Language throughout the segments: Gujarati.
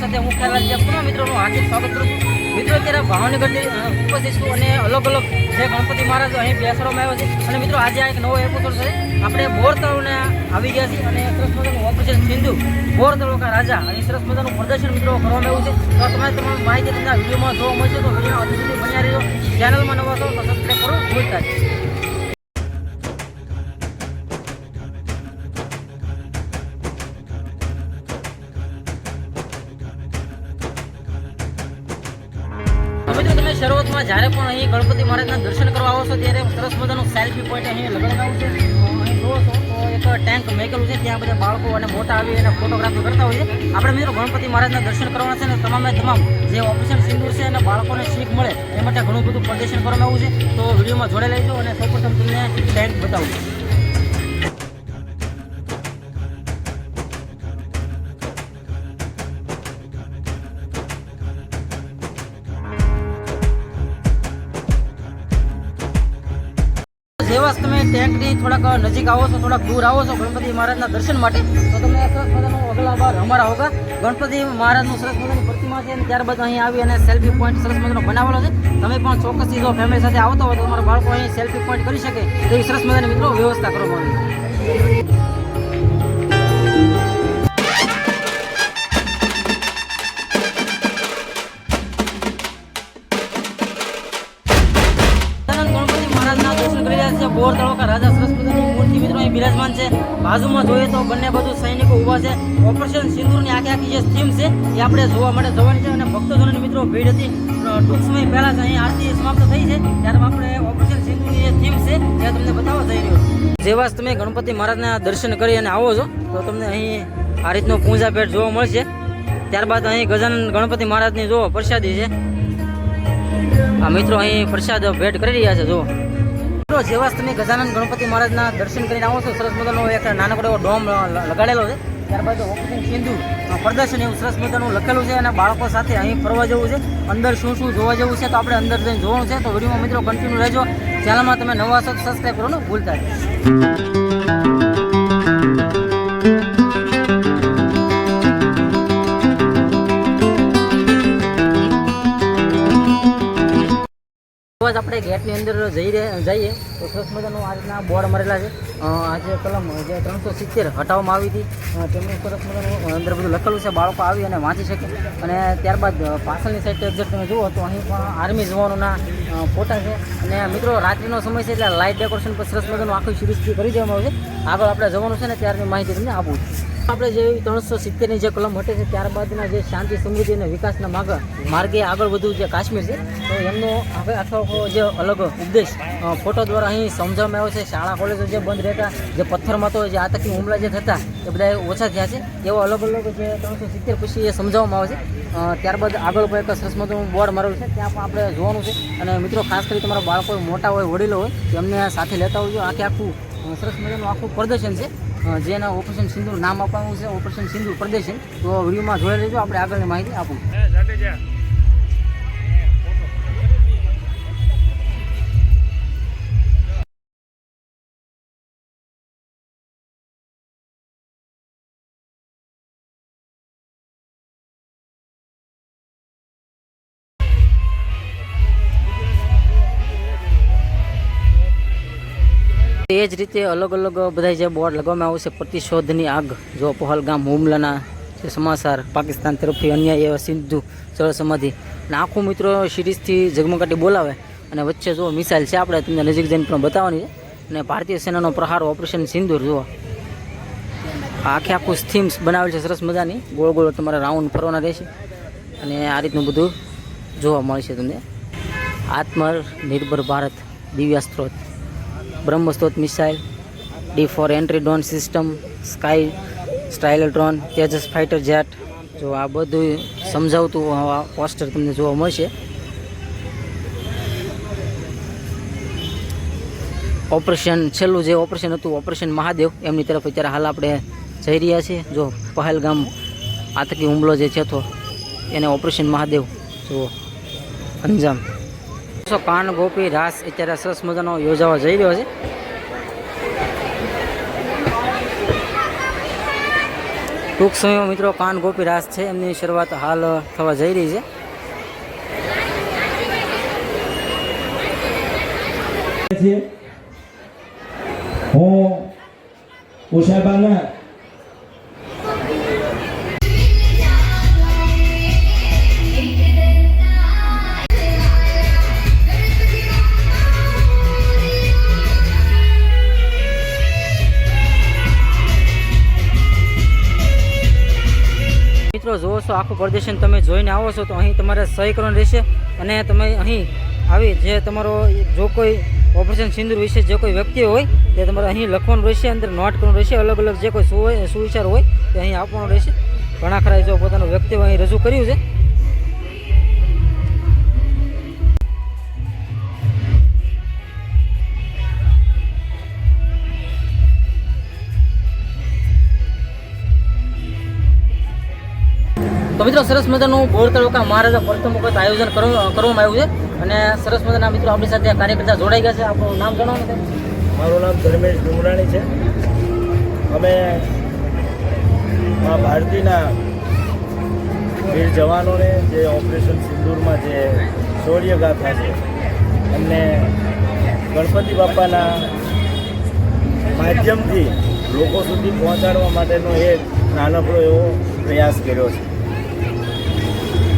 સાથે હું ખ્યાલ જે પૂર્ણ મિત્રોનું હાર્દિક સ્વાગત કરું છું. મિત્રો, અત્યારે ભાવનગરની ઉપસ્થિત છું અને અલગ અલગ જે ગણપતિ મહારાજ અહીં બેસવામાં આવ્યો છે. અને મિત્રો, આજે આ એક નવો એપિસોડ છે. આપણે બોર તળોને આવી ગયા છીએ અને સરસ મજાનું ઓપરેશન સિંધુ બોર તળોકા રાજા અને સરસ મજાનું પ્રદર્શન મિત્રો કરવામાં આવ્યું છે. તો તમારે તમામ માહિતી તમને વિડીયોમાં જોવા મળશે તો વીડિયો સુધી બન્યા રહેજો. ચેનલમાં નવા છો તો સબસ્ક્રાઈબ કરો. ભૂલતા જ જ્યારે પણ અહીં ગણપતિ મહારાજના દર્શન કરવા આવો છો, ત્યારે સરસ મજાનું સેલ્ફી પોઈન્ટ અહીં લગાડવામાં આવ્યું છે. એક ટેન્ક મેકેલું છે, ત્યાં બધા બાળકો અને મોટા આવી અને ફોટોગ્રાફી કરતા હોય છે. આપણે મિત્રો ગણપતિ મહારાજના દર્શન કરવાના છે અને તમામે તમામ જે ઓપરેશન સિંદૂર છે અને બાળકોને શીખ મળે, એ માટે ઘણું બધું પ્રદર્શન કરવામાં આવ્યું છે. તો વિડીયોમાં જોડે લેજો અને સૌપ્રથમ તમને ટેન્ક બતાવું. જેવા જ તમે ટેન્કની થોડાક નજીક આવો છો, થોડાક દૂર આવો છો ગણપતિ મહારાજના દર્શન માટે, તો તમને સરસ મજાનું અગલા બાર અમારા હોગા. ગણપતિ મહારાજનું સરસ મજાની પ્રતિમા છે અને ત્યારબાદ અહીં આવી અને સેલ્ફી પોઈન્ટ સરસ મજાનો બનાવેલો છે. તમે પણ ચોક્કસથી જો ફેમિલી સાથે આવતા હોય તો તમારા બાળકો અહીં સેલ્ફી પોઈન્ટ કરી શકે, તેવી સરસ મજાની મિત્રો વ્યવસ્થા કરવામાં આવી. આપણે જોવા માટે જવાની છે અને ભક્તજનોની મિત્રો, ભીડ હતી. ટૂંક સમય પહેલાં જ અહીં આરતી સમાપ્ત થઈ છે. ત્યારે આપણે ઓપરેશન સિંધુની જે થીમ છે એ તમને બતાવવા જઈ રહ્યો જેવા તમે ગણપતિ મહારાજના દર્શન કરી અને આવો છો, તો તમને અહીં આ રીતનો પૂજા ભેટ જોવા મળશે. ત્યારબાદ અહીં ગજાનંદ ગણપતિ મહારાજની જો પ્રસાદી છે. આ મિત્રો અહીં પ્રસાદ ભેટ કરી રહ્યા છે જો મિત્રો, જેવા તમે ગજાનંદ ગણપતિ મહારાજના દર્શન કરીને આવો છો, સરસ મજાનો એક નાનકડો ડોમ લગાડેલો છે. ત્યારબાદ ઓપરેશન સિંધુ પ્રદર્શન એવું સરસ મજાનું લખેલું છે અને બાળકો સાથે અહીં ફરવા જવું છે. અંદર શું શું જોવા જેવું છે તો આપણે અંદર જઈને જોવાનું છે. તો વિડીયોમાં મિત્રો કન્ટિન્યુ રહેજો. ચેનલમાં તમે નવા છો સબસ્ક્રાઈબ કરવાનું ભૂલતા નહીં આપણે ગેટની અંદર જઈ જઈએ. તો સરસ મજાનું આ રીતના બોર્ડ મરેલા છે. આ જે કલમ જે ત્રણસો સિત્તેર હટાવવામાં આવી હતી. તેમનું સરસ મજાનું અંદર બધું લખેલું છે. બાળકો આવી અને વાંચી શકે. અને ત્યારબાદ પાછળની સાઈડ એક્ઝેક્ટ તમે જુઓ તો અહીં પણ આર્મી જવાનોના ફોટા છે. અને મિત્રો, રાત્રિનો સમય છે એટલે લાઇટ ડેકોરેશન પર સરસ મજાનું આખું સિરીઝ કરી દેવામાં આવે છે. આગળ આપણે જવાનું છે ને ત્યારની માહિતી તમને આપું છું. આપણે જે ત્રણસો સિત્તેરની જે કલમ હટે છે, ત્યારબાદના જે શાંતિ, સમૃદ્ધિ અને વિકાસના માર્ગ, માર્ગે આગળ વધવું જે કાશ્મીર છે, તો એમનો હવે આખો જે અલગ ઉપદેશ ફોટો દ્વારા અહીં સમજાવવામાં આવ્યો છે. શાળા, કોલેજો જે બંધ રહેતા, જે પથ્થરમાં તો જે આતંકી હુમલા જે થતા, એ બધા ઓછા થયા છે. એવો અલગ અલગ જે ત્રણસો સિત્તેર પછી એ સમજાવવામાં આવે છે. ત્યારબાદ આગળ પર એક સરસ મજાનું બોર્ડ મારેલું છે, ત્યાં પણ આપણે જોવાનું છે. અને મિત્રો, ખાસ કરી તમારા બાળકો, મોટા હોય, વડીલો હોય, એમને સાથે લેતા હોય આખે આખું સરસ મજાનું આખું પ્રદર્શન છે. જેના ઓપરેશન સિંધુ નામ આપવાનું છે, ઓપરેશન સિંધુ પ્રદેશન તો વિડીયોમાં જોઈ લેજો, આપણે આગળની માહિતી આપું. એ જ રીતે અલગ અલગ બધા જે બોર્ડ લગાવવામાં આવશે પ્રતિશોધની આગ, જો પહલગામ હુમલાના જે સમાચાર પાકિસ્તાન તરફથી અન્યાય એવા સિંધુ જળ સમાધિ. અને આખું મિત્રો સિરીઝથી ઝગમગાટી બોલાવે અને વચ્ચે જો મિસાઇલ છે, આપણે તમને નજીક જઈને પણ બતાવવાની છે. અને ભારતીય સેનાનો પ્રહાર ઓપરેશન સિંદુર, જુઓ. આખે આખું થીમ્સ બનાવેલ છે, સરસ મજાની. ગોળ ગોળ તમારે રાઉન્ડ ફરવાના રહેશે. અને આ રીતનું બધું જોવા મળશે તમને. આત્મનિર્ભર ભારત, દિવ્યાસ્ત્રોત. બ્રહ્મસ્ત્રોત missile, D four anti drone system, sky style drone Tejas fighter jet. જો આ બધું સમજાવતું આ પોસ્ટર તમને જોવા મળશે. ઓપરેશન, છેલ્લું જે ઓપરેશન હતું, ઓપરેશન મહાદેવ. એમની તરફ અત્યારે હાલ આપણે જઈ રહ્યા છીએ. જો પહેલગામ આતંકી હુમલો જે તો એને ઓપરેશન મહાદેવ. જુઓ, અંજામ. સો કાન ગોપી રાસ અત્યારે સરસ મજાનો યોજાવા જઈ રહ્યો છે. ટૂંક સમયમાં મિત્રો કાન ગોપી રાસ છે, એમની શરૂઆત હાલ થવા જઈ રહી છે. હું ઉષાબાના જુઓ છો આખું પ્રદર્શન તમે જોઈને આવો છો, તો અહીં તમારે સહી કરવાનું રહેશે અને તમે અહીં આવી જે તમારો જો કોઈ ઓપરેશન સિંદુર વિશે જે કોઈ વ્યક્તિ હોય, તે તમારે અહીં લખવાનું રહેશે, અંદર નોટ કરવાનું રહેશે, અલગ અલગ જે કોઈ સુ- સુવિચાર હોય તે અહીં આપવાનું રહેશે. ઘણા ખરા જો પોતાનું વ્યક્તિઓ અહીં રજૂ કર્યું છે તો મિત્રો સરસ મજાનું બોર તળોકા મહારાજા પ્રથમ વખત આયોજન કરવામાં આવ્યું છે. અને સરસ મજાના મિત્રો આપણી સાથે કાર્યકર્તા જોડાઈ ગયા છે. આપણું નામ જણાવો ને મારું નામ ધર્મેશ ડુંગરાણી છે. અમે મા ભારતીના વીર જવાનોને જે ઓપરેશન સિંદૂરમાં જે શૌર્ય ગાથા છે, એમને ગણપતિ બાપાના માધ્યમથી લોકો સુધી પહોંચાડવા માટેનો એક નાનકડો એવો પ્રયાસ કર્યો છે.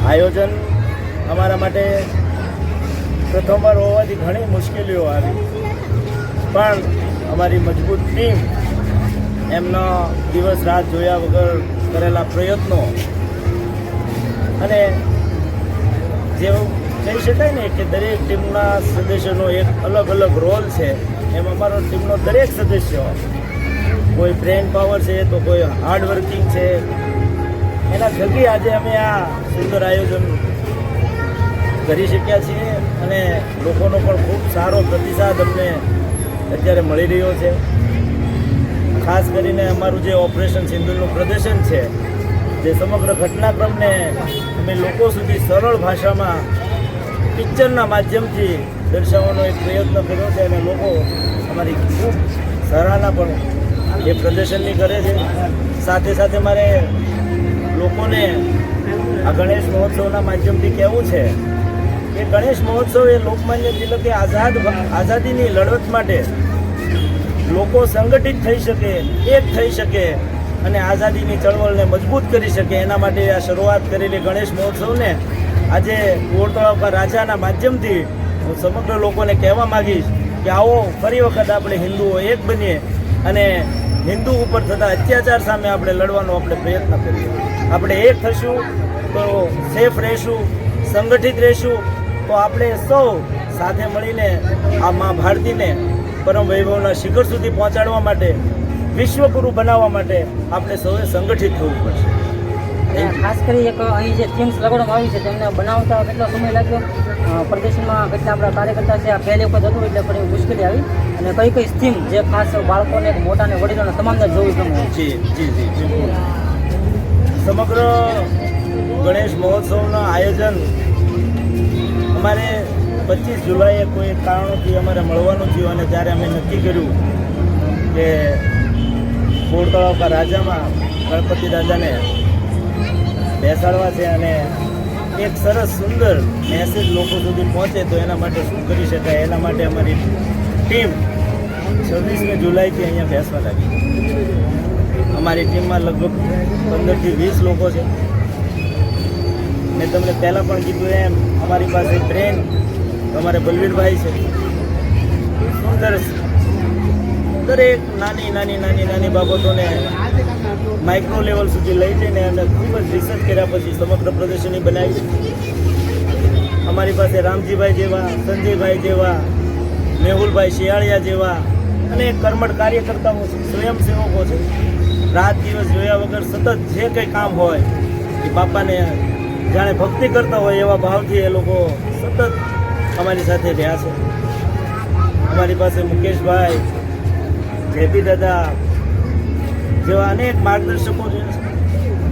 આયોજન અમારા માટે પ્રથમવાર હોવાથી ઘણી મુશ્કેલીઓ આવી. પણ અમારી મજબૂત ટીમ એમનો દિવસ રાત જોયા વગર કરેલા પ્રયત્નો અને જેવું કહી શકાય ને કે દરેક ટીમના સદસ્યનો એક અલગ અલગ રોલ છે, એમ અમારો ટીમનો દરેક સદસ્ય કોઈ બ્રેન પાવર છે તો કોઈ હાર્ડ વર્કિંગ છે એના થકી આજે અમે આ સુંદર આયોજન કરી શક્યા છીએ અને લોકોનો પણ ખૂબ સારો પ્રતિસાદ અમને અત્યારે મળી રહ્યો છે. ખાસ કરીને અમારું જે ઓપરેશન સિંધુનું પ્રદર્શન છે, જે સમગ્ર ઘટનાક્રમને અમે લોકો સુધી સરળ ભાષામાં પિક્ચરના માધ્યમથી દર્શાવવાનો એક પ્રયત્ન કર્યો છે અને લોકો અમારી ખૂબ સરાહના પણ એ પ્રદર્શનની કરે છે. સાથે સાથે મારે લોકોને આ ગણેશ મહોત્સવના માધ્યમથી કહેવું છે કે ગણેશ મહોત્સવ એ લોકમાન્ય તિલકે આઝાદ આઝાદીની લડત માટે લોકો સંગઠિત થઈ શકે, એક થઈ શકે અને આઝાદીની ચળવળને મજબૂત કરી શકે. એના માટે આ શરૂઆત કરેલી ગણેશ મહોત્સવને આજે ગોળતળાવકા રાજાના માધ્યમથી હું સમગ્ર લોકોને કહેવા માંગીશ કે આવો ફરી વખત આપણે હિન્દુઓ એક બનીએ અને હિન્દુ ઉપર થતા અત્યાચાર સામે આપણે લડવાનો આપણે પ્રયત્ન કરીએ. આપણે એક થશું તો સેફ રહેશું, સંગઠિત રહેશું, તો આપણે સૌ સાથે મળીને આ મા ભારતીને પરમ વૈભવના શિખર સુધી પહોંચાડવા માટે વિશ્વગુરુ બનાવવા માટે આપણે સૌએ સંગઠિત થવું પડશે. ખાસ કરી એક અહીં જે થીમ્સ લગાડવામાં આવી છે, તેમને બનાવતા કેટલો સમય લાગ્યો? પ્રદેશમાં કેટલા આપણા કાર્યકર્તા છે, આ પહેલી વખત હતું એટલે થોડી મુશ્કેલી આવી. અને કઈ કઈ થીમ જે ખાસ બાળકોને મોટાને વડીલોને તમામને જોવું ગમે? જી સમગ્ર ગણેશ મહોત્સવનું આયોજન અમારે પચીસ જુલાઈએ કોઈ કારણોથી અમારે મળવાનું થયું અને ત્યારે અમે નક્કી કર્યું કે કોળ તળાવકા રાજામાં ગણપતિ રાજાને બેસાડવા છે અને એક સરસ સુંદર મેસેજ લોકો સુધી પહોંચે તો એના માટે શું કરી શકાય? એના માટે અમારી ટીમ છવ્વીસમી જુલાઈથી અહીંયા બેસવા લાગી. અમારી ટીમમાં લગભગ પંદરથી વીસ લોકો છે. મેં તમને પહેલાં પણ કીધું એમ, અમારી પાસે ટ્રેન અમારે બલવીરભાઈ છે. સુંદર દરેક નાની નાની નાની નાની બાબતોને માઇક્રો લેવલ સુધી લઈ જઈને અને ખૂબ જ રિસર્ચ કર્યા પછી સમગ્ર પ્રદર્શની બનાવી અમારી પાસે રામજીભાઈ જેવા, સંજયભાઈ જેવા, મેહુલભાઈ શિયાળિયા જેવા અને કર્મઠ કાર્યકર્તાઓ સ્વયંસેવકો છે. રાત દિવસ જોયા વગર સતત જે કંઈ કામ હોય, એ બાપાને જાણે ભક્તિ કરતા હોય એવા ભાવથી એ લોકો સતત અમારી સાથે રહ્યા છે. અમારી પાસે મુકેશભાઈ, જેપી દાદા જેવા અનેક માર્ગદર્શકો છે.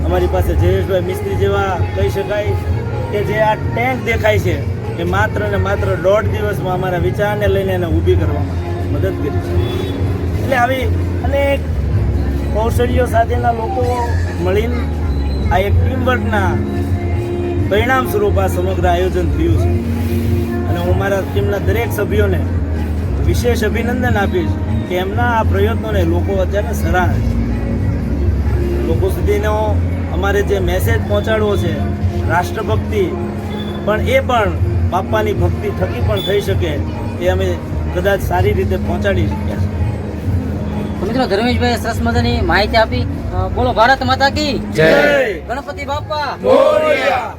અમારી પાસે જયેશભાઈ મિસ્ત્રી જેવા કહી શકાય કે જે આ ટેન્ક દેખાય છે, એ માત્ર ને માત્ર દોઢ દિવસમાં અમારા વિચારને લઈને એને ઊભી કરવામાં મદદ કરી છે. એટલે આવી અનેક કૌશલ્યો સાથેના લોકો મળીને આ એક ટીમ વર્કના પરિણામ સ્વરૂપ આ સમગ્ર આયોજન થયું છે. અને હું મારા ટીમના દરેક સભ્યોને વિશેષ અભિનંદન આપીશ કે એમના આ પ્રયત્નોને લોકો અત્યારે સરાહે છે. લોકો સુધીનો અમારે જે મેસેજ પહોંચાડવો છે રાષ્ટ્રભક્તિ પણ એ પણ બાપાની ભક્તિ થકી પણ થઈ શકે એ અમે કદાચ સારી રીતે પહોંચાડી શક્યા છે. મિત્રો ધર્મેશભાઈ સરસ મજાની માહિતી આપી. બોલો ભારત માતા કી જય. ગણપતિ બાપા. મોરિયા.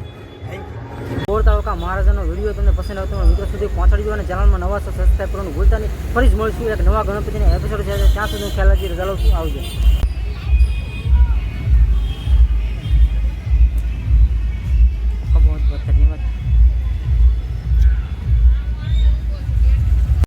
બોર તાલુકા મહારાજાનો વીડિયો તમને પસંદ આવતો હોય મિત્રો સુધી પહોંચાડજો અને ચેનલમાં નવા સબસ્ક્રાઈબ કરવાનું ભૂલતા નહીં. ફરી જ મળશું એક નવા ગણપતિના એપિસોડ છે ત્યાં સુધી ખ્યાલ રાખી રજા લઉં છું આવજો.